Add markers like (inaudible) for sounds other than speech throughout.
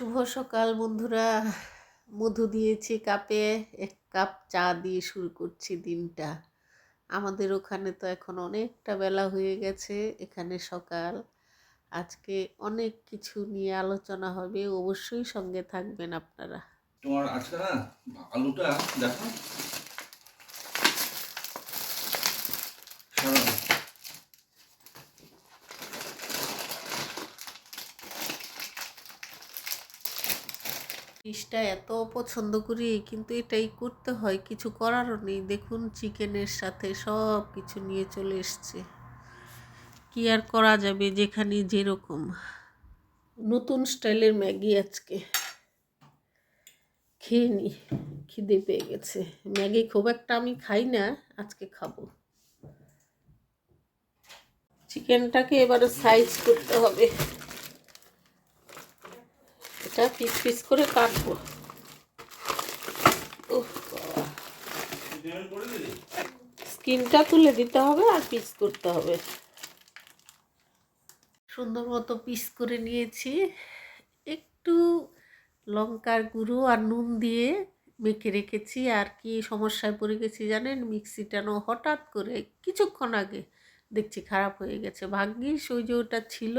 শুভ সকাল বন্ধুরা। মধু দিয়েছি কাপে, এক কাপ চা দিয়ে শুরু করছি দিনটা। আমাদের ওখানে তো এখন অনেকটা বেলা হয়ে গেছে এখানে সকাল। আজকে অনেক কিছু নিয়ে আলোচনা হবে, অবশ্যই সঙ্গে থাকবেন আপনারা। তোমার না, আলুটা দেখো। ফিশটা এত পছন্দ করি, কিন্তু এটাই করতে হয়, কিছু করারও নেই। দেখুন, চিকেনের সাথে সব কিছু নিয়ে চলে এসছে। কি আর করা যাবে যেখানে যেরকম। নতুন স্টাইলের ম্যাগি আজকে। খেয়ে নি, খিদে পেয়ে গেছে। ম্যাগি খুব একটা আমি খাই না, আজকে খাব। চিকেনটাকে এবারে সাইজ করতে হবে। এটা পিস পিস করে কাটবো। স্কিনটা তুলে দিতে হবে আর পিস করতে হবে। সুন্দর মতো পিস করে নিয়েছি। একটু লঙ্কার গুঁড়ো আর নুন দিয়ে মেখে রেখেছি। আর কি সমস্যায় পড়ে গেছি জানেন? মিক্সিটানো হঠাৎ করে কিছুক্ষণ আগে দেখছি খারাপ হয়ে গেছে। ভাগ্যিস ওই যে ওটা ছিল।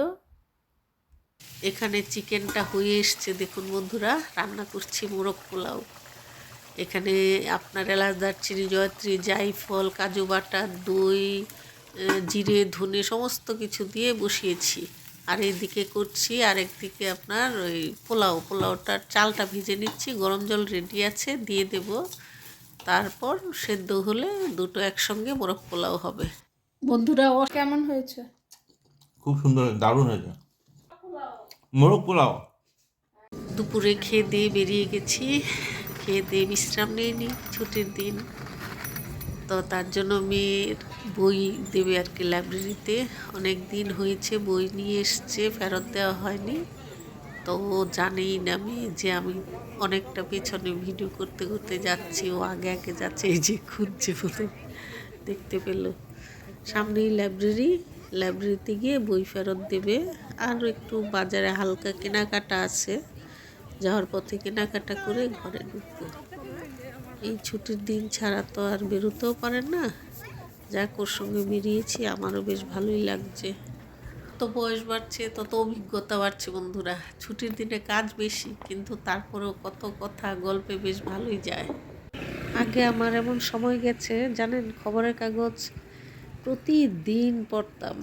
এখানে চিকেনটা হয়ে এসছে দেখুন বন্ধুরা রান্না করছি মোরগ পোলাও। এখানে আপনার এলাচ দারচিনি জয়ত্রী জাইফল কাজু বাটা দই জিরে ধনে সমস্ত কিছু দিয়ে বসিয়েছি। আর এইদিকে করছি আর একদিকে আপনার ওই পোলাও পোলাওটার চালটা ভিজে নিচ্ছি গরম জল রেডি আছে দিয়ে দেব। তারপর সেদ্ধ হলে দুটো একসঙ্গে মোরগ পোলাও হবে। বন্ধুরা কেমন হয়েছে? খুব সুন্দর দারুণ হয়েছে। মোরগ পোলাও? দুপুরে খেয়ে দিয়ে বেরিয়ে গেছি। খেয়ে দিয়ে বিশ্রাম নিইনি ছুটির দিন। তো তার জন্য মেয়ের বই দেবে আর কি লাইব্রেরিতে অনেক দিন হয়েছে, বই নিয়ে এসছে, ফেরত দেওয়া হয়নি। তো ও জানেই না মেয়ে যে আমি অনেকটা পেছনে ভিডিও করতে করতে যাচ্ছি, ও আগে আগে যাচ্ছে, এই যে খুঁজছে বলে দেখতে পেল। সামনেই লাইব্রেরি লাইব্রেরিতে গিয়ে বই ফেরত দেবে। আর একটু বাজারে হালকা কেনাকাটা আছে। যাওয়ার পথে কেনাকাটা করে ঘরে ঢুকবো। এই ছুটির দিন ছাড়া তো আর বেরোতেও পারেন না। যাক, ওর সঙ্গে বেরিয়েছি, আমারও বেশ ভালোই লাগছে। তো বয়স বাড়ছে, তত অভিজ্ঞতা বাড়ছে বন্ধুরা। ছুটির দিনে কাজ বেশি, কিন্তু তারপরেও কত কথা, গল্পে বেশ ভালোই যায়। আগে আমার এমন সময় গেছে, জানেন, খবরের কাগজ প্রতিদিন পড়তাম।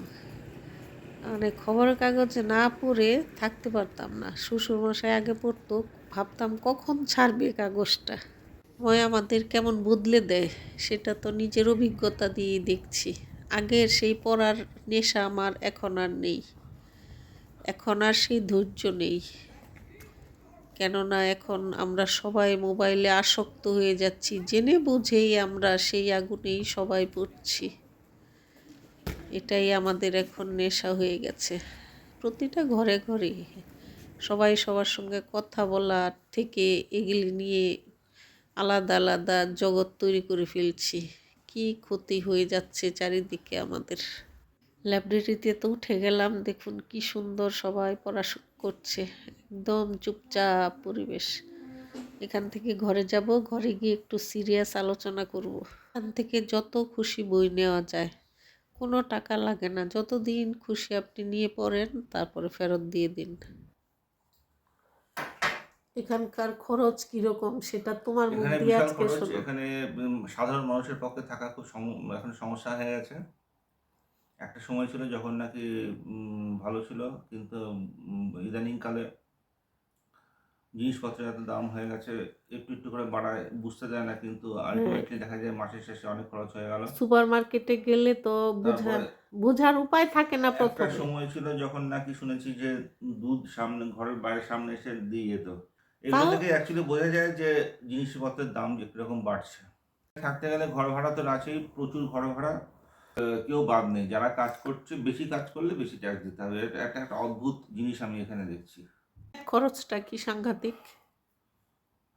মানে খবরের কাগজ না পড়ে থাকতে পারতাম না। শ্বশুর মশাই আগে পড়তো, ভাবতাম কখন ছাড়বে কাগজটা? সময় আমাদের কেমন বদলে দেয়, সেটা তো নিজের অভিজ্ঞতা দিয়েই দেখছি। আগের সেই পড়ার নেশা আমার এখন আর নেই। এখন আর সেই ধৈর্য নেই। কেননা এখন আমরা সবাই মোবাইলে আসক্ত হয়ে যাচ্ছি, জেনে বুঝেই আমরা সেই আগুনেই সবাই পড়ছি। এটাই আমাদের এখন নেশা হয়ে গেছে। প্রতিটা ঘরে ঘরে সবাই সবার সঙ্গে কথা বলার থেকে এগুলি নিয়ে আলাদা আলাদা জগৎ তৈরি করে ফেলছি। কি ক্ষতি হয়ে যাচ্ছে চারিদিকে আমাদের। লাইব্রেরিতে তো উঠে গেলাম, দেখুন কি সুন্দর সবাই পড়াশোনা করছে। একদম চুপচাপ পরিবেশ। এখান থেকে ঘরে যাব, ঘরে গিয়ে একটু সিরিয়াস আলোচনা করব। এখান থেকে যত খুশি বই নেওয়া যায়। কোনো টাকা লাগে না। যতদিন খুশি আপনি নিয়ে পড়েন তারপরে ফেরত দিয়ে দিন। এখানকার খরচ কীরকম সেটা তোমার মুখ এখানে দিয়ে আজকে শোনো। এখানে সাধারণ মানুষের পক্ষে থাকা খুব এখন সমস্যা হয়ে গেছে। একটা সময় ছিল যখন নাকি ভালো ছিল কিন্তু ইদানিংকালে জিনিসপত্রের এত দাম হয়ে গেছে একটু একটু করে বাড়ায় বুঝতে দেয় না কিন্তু আলটিমেটলি দেখা যায় মাসের শেষে অনেক খরচ হয়ে গেল। সুপার মার্কেটে গেলে তো বোঝার বোঝার উপায় থাকে না একটা সময় ছিল যখন নাকি শুনেছি যে দুধ সামনে ঘরের বাইরের সামনে এসে দিয়ে যেত। এগুলো থেকে অ্যাকচুয়ালি বোঝা যায় যে জিনিসপত্রের দাম যে কীরকম বাড়ছে। থাকতে গেলে ঘর ভাড়া তো আছেই প্রচুর ঘর ভাড়া। কেউ বাদ নেই। যারা কাজ করছে বেশি কাজ করলে বেশি ট্যাক্স দিতে হবে। এটা একটা একটা অদ্ভুত জিনিস আমি এখানে দেখছি। খরচটা কি সাংঘাতিক?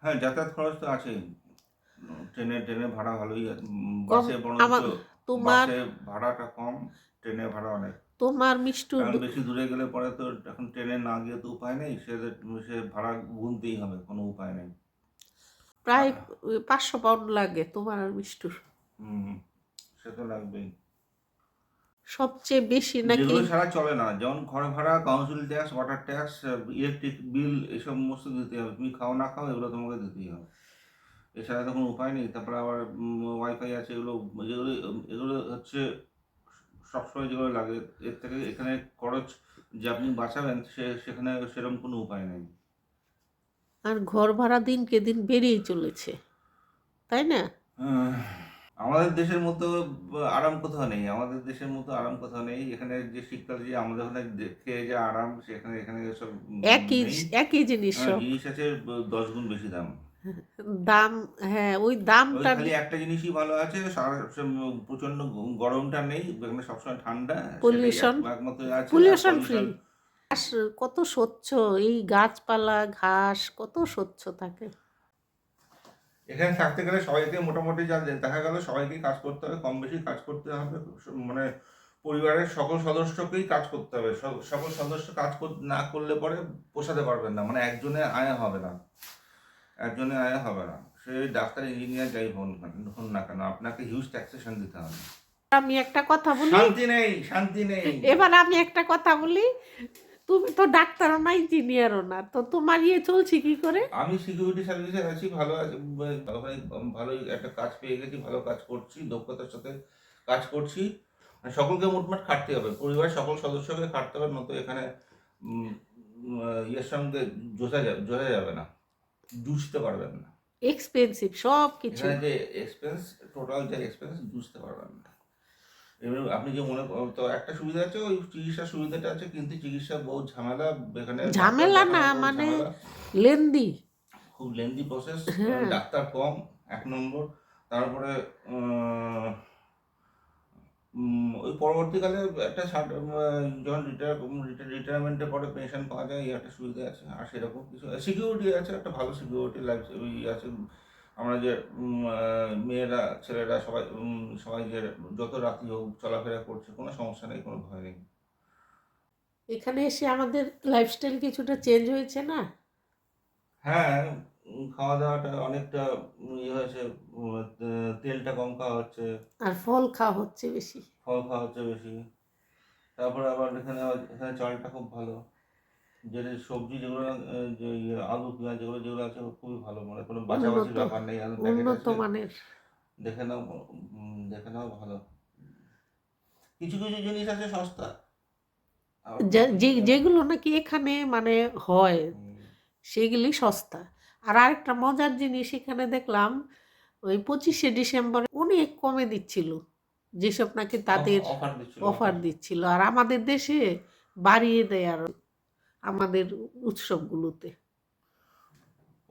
হ্যাঁ যাতায়াত খরচ তো আছেই ট্রেনে ট্রেনে ভাড়া ভালোই আছে। বাসে আমার তোমার ভাড়াটা কম ট্রেনে ভাড়া অনেক। তোমার মিষ্টু বেশি দূরে গেলে পরে তো এখন ট্রেনে না গিয়ে তো উপায় নেই সে সে ভাড়া গুনতেই হবে কোনো উপায় নেই। প্রায় পাঁচশো পাউন্ড লাগে তোমার আর মিষ্টুর। হুম সে তো লাগবেই। সবচেয়ে বেশি নাকি? ছাড়া চলে না। যেমন ঘর ভাড়া council tax water tax electric bill এসব সমস্ত দিতে হবে। তুমি খাও না খাও এগুলো তোমাকে দিতেই হবে। এছাড়া তো কোনো উপায় নেই। তারপরে আবার ওয়াইফাই আছে এগুলো যেগুলো এগুলো হচ্ছে সবসময় যেগুলো লাগে এর থেকে এখানে খরচ যে আপনি বাঁচাবেন সে সেখানে সেরকম কোনো উপায় নেই। আর ঘর ভাড়া দিনকে দিন বেড়েই চলেছে। তাই না? আমাদের দেশের মতো আরাম কোথাও নেই। আমাদের দেশের মতো আরাম কোথাও নেই। এখানে যে শীতকাল যে আমাদের ওখানে খেয়ে যে আরাম সেখানে এখানে সব একই একই জিনিস হ্যাঁ, জিনিস আছে দশ গুণ বেশি দাম। দাম হ্যাঁ ওই দামটা খালি একটা জিনিসই ভালো আছে প্রচণ্ড গরমটা নেই। এখানে সবসময় ঠান্ডা আর পলিউশন ফ্রি কত স্বচ্ছ এই গাছপালা ঘাস কত স্বচ্ছ থাকে। এখানে থাকতে গেলে সবাইকে মোটামুটি যা দেখা গেল সবাইকে কাজ করতে হবে কম বেশি কাজ করতে হবে মানে পরিবারের সকল সদস্যকেই কাজ করতে হবে। সকল সদস্য কাজ না করলে পরে পোষাতে পারবেন না মানে একজনে আয় হবে না। একজনে আয় হবে না। সে ডাক্তার ইঞ্জিনিয়ার যাই হন হন না কেন আপনাকে হিউজ ট্যাক্সেশন দিতে হবে। আমি একটা কথা বলি। শান্তি নেই শান্তি নেই। এবার আমি একটা কথা বলি। তুমি তো ডাক্তারও না ইঞ্জিনিয়ারও না। তো তোমার ইয়ে চলছে কি করে? আমি সিকিউরিটি সার্ভিসে আছি ভালো আছি ওখানে ভালোই একটা কাজ পেয়ে গেছি ভালো কাজ করছি দক্ষতার সাথে কাজ করছি। সকলকে মোটমাট খাটতে হবে পরিবারের সকল সদস্যকে খাটতে হবে নয়তো এখানে ইয়ের সঙ্গে জোঝা যাবে জোঝা যাবে না জুঝতে পারবেন না। এক্সপেন্সিভ সব কিছু যে এক্সপেন্স টোটাল যে এক্সপেন্স বুঝতে পারবেন না। এবার আপনি যে মনে তো একটা সুবিধা আছে ওই চিকিৎসার সুবিধাটা আছে কিন্তু চিকিৎসা বহু ঝামেলা এখানে ঝামেলা না, মানে লেন্দি। খুব লেন্দি প্রসেস হ্যাঁ। ডাক্তার কম এক নম্বর। তারপরে ওই পরবর্তীকালে একটা যখন রিটায়ার রিটায়ারমেন্টের পরে পেনশন পাওয়া যায় এই একটা সুবিধা আছে আর সেরকম কিছু সিকিউরিটি আছে একটা ভালো সিকিউরিটি লাইফ ওই আছে আমরা যে মেয়েরা ছেলেরা সবাই সবাই যে যত রাতি হোক চলাফেরা করছে কোনো সমস্যা নেই কোনো ভয় নেই। এখানে এসে আমাদের লাইফস্টাইল কিছুটা চেঞ্জ হয়েছে না? হ্যাঁ খাওয়া দাওয়াটা অনেকটা ইয়ে হয়েছে তেলটা কম খাওয়া হচ্ছে। আর ফল খাওয়া হচ্ছে বেশি। ফল খাওয়া হচ্ছে বেশি। তারপরে আবার এখানে আবার- এখানে চালটা খুব ভালো। যেটা সবজি যেগুলো ইয়ে, আলু পেঁয়াজ যেগুলো যেগুলো আছে খুবই ভালো মানে কোনো উন্নত- ব্যাপার নেই উন্নত মানের। দেখে নাও দেখে নাও ভালো। কিছু কিছু জিনিস আছে সস্তা। যে যেগুলো নাকি এখানে মানে হয় সেগুলি সস্তা। আর আরেকটা মজার জিনিস এখানে দেখলাম ওই পঁচিশে ডিসেম্বর অনেক কমে দিচ্ছিল। যেসব নাকি তাদের অফার। দিচ্ছিল। আর আমাদের দেশে বাড়িয়ে দেয় আর। আমাদের উৎসবগুলোতে।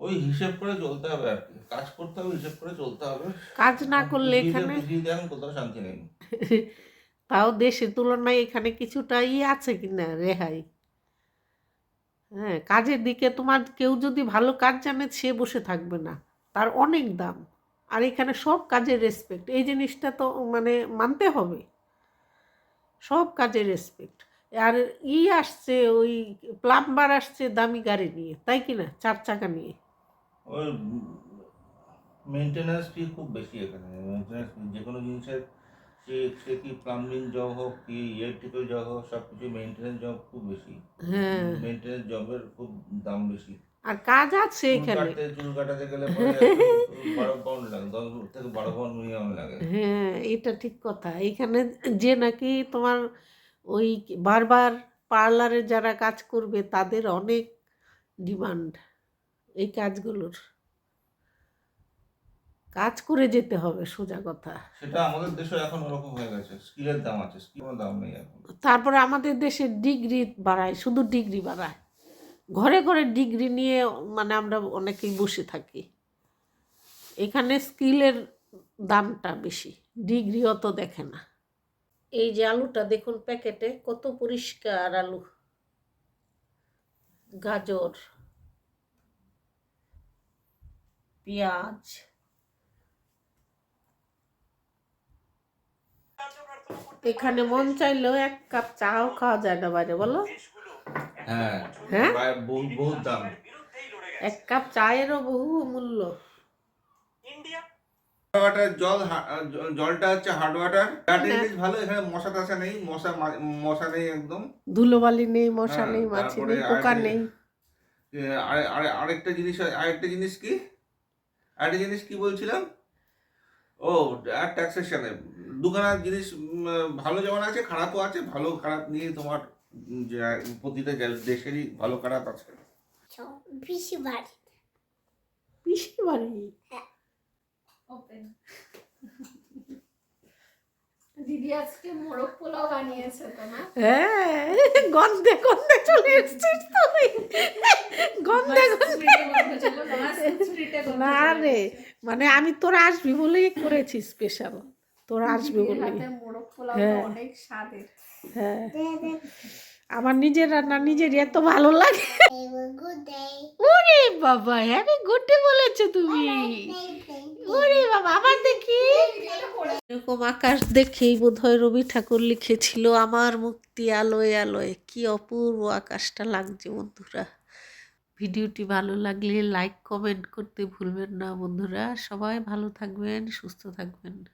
ওই হিসেব করে চলতে হবে আর কি। কাজ করতে হবে হিসেব করে চলতে হবে। কাজ না করলে এখানে কোথাও শান্তি নেই। (laughs) তাও দেশের তুলনায় এখানে কিছুটা ই আছে কিনা রেহাই। হ্যাঁ কাজের দিকে তোমার কেউ যদি ভালো কাজ জানে সে বসে থাকবে না। তার অনেক দাম। আর এখানে সব কাজের রেসপেক্ট এই জিনিসটা তো মানে মানতে হবে। সব কাজের রেসপেক্ট আর ই আসছে ওই প্লাম্বার আসছে দামি গাড়ি নিয়ে তাই কি না? চার চাকা নিয়ে। ওই মেনটেন্যান্স ফি খুব বেশি এখানে। মেনটেন্যান্স যে কোনো জিনিসের সে কি প্লাম্বিং জব হোক কি ইলেকট্রিক্যাল জব হোক সব কিছু মেনটেন্যান্স জব খুব বেশি। হ্যাঁ। মেনটেন্যান্স জবের খুব দাম বেশি। আর কাজ আছে এখানে। চুল কাটাতে গেলে বারো পাউন্ড লাগে দশ থেকে বারো পাউন্ড মিনিমাম লাগে। হ্যাঁ এটা ঠিক কথা। এখানে যে নাকি তোমার ওই বারবার পার্লারে যারা কাজ করবে তাদের অনেক ডিমান্ড এই কাজগুলোর। কাজ করে যেতে হবে সোজা কথা। সেটা আমাদের দেশে এখন ওরকম হয়ে গেছে। স্কিলের দাম আছে স্কিলের দাম নেই এখন। তারপরে আমাদের দেশে ডিগ্রি বাড়ায় শুধু ডিগ্রি বাড়ায়। ঘরে ঘরে ডিগ্রি নিয়ে মানে আমরা অনেকেই বসে থাকি। এখানে স্কিলের দামটা বেশি ডিগ্রি অত দেখে না। এই যে আলুটা দেখুন প্যাকেটে কত পরিষ্কার আলু। গাজর পেঁয়াজ। এখানে মন চাইলেও এক কাপ চাও খাওয়া যায় না বাইরে বলো। হ্যাঁ হ্যাঁ? বহুত দাম। এক কাপ চায়েরও বহু মূল্য। ওয়াটার জল জলটা হচ্ছে হার্ড ওয়াটার জিনিস ভালো এখানে মশা টশা নেই মশা মশা নেই একদম। ধুলোবালি নেই মশা হ্যাঁ, নেই মাছি নেই পোকা নেই। এ, আরে- আরে- আরেকটা জিনিস আরেকটা জিনিস কি? আরেকটা জিনিস কি বলছিলাম? ও আর ট্যাক্সেশনে দুখানা জিনিস ভালো যেমন আছে খারাপও আছে ভালো খারাপ নিয়ে তোমার প্রতিটা দেশেরই ভালো খারাপ আছে। পিসি বাড়ি। পিসি বাড়ি? ওপেন দিদি আজকে মোরগ পোলাও বানিয়েছে তো না? হ্যাঁ গন্ধে গন্ধে চলে এসছিস তুই। গন্ধে গন্ধে। না রে মানে আমি তোরা আসবি বলেই করেছি স্পেশাল তোরা আসবি বলে মোরগ পোলাও হ্যাঁ। অনেক স্বাদের। হ্যাঁ। আমার নিজের রান্না নিজেরই এত ভালো লাগে। বাবা হ্যাপি গুড ডে বলেছ তুমি। ওরে বাবা, আবার দেখি। এরকম আকাশ দেখেই বোধহয় রবি ঠাকুর লিখেছিল, আমার মুক্তি আলোয় আলোয়, কি অপূর্ব আকাশটা লাগছে বন্ধুরা। ভিডিওটি ভালো লাগলে লাইক কমেন্ট করতে ভুলবেন না বন্ধুরা। সবাই ভালো থাকবেন, সুস্থ থাকবেন।